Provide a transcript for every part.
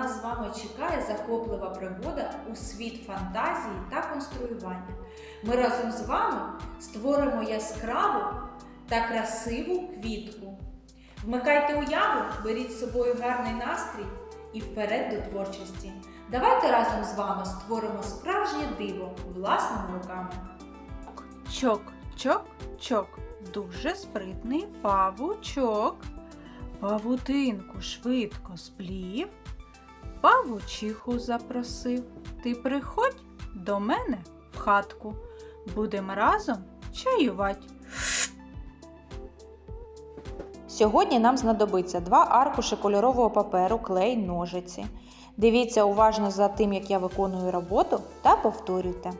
нас з вами чекає захоплива пригода у світ фантазії та конструювання. Ми разом з вами створимо яскраву та красиву квітку. Вмикайте уяву, беріть з собою гарний настрій і вперед до творчості. Давайте разом з вами створимо справжнє диво власними руками. Чок, чок, чок. Дуже спритний павучок. Павутинку швидко сплів, павучиху запросив. Ти приходь до мене в хатку. Будем разом чаювать. Сьогодні нам знадобиться два аркуші кольорового паперу, клей, ножиці. Дивіться уважно за тим, як я виконую роботу, та повторюйте.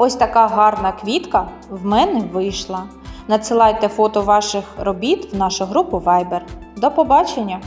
Ось така гарна квітка в мене вийшла. Надсилайте фото ваших робіт в нашу групу Viber. До побачення!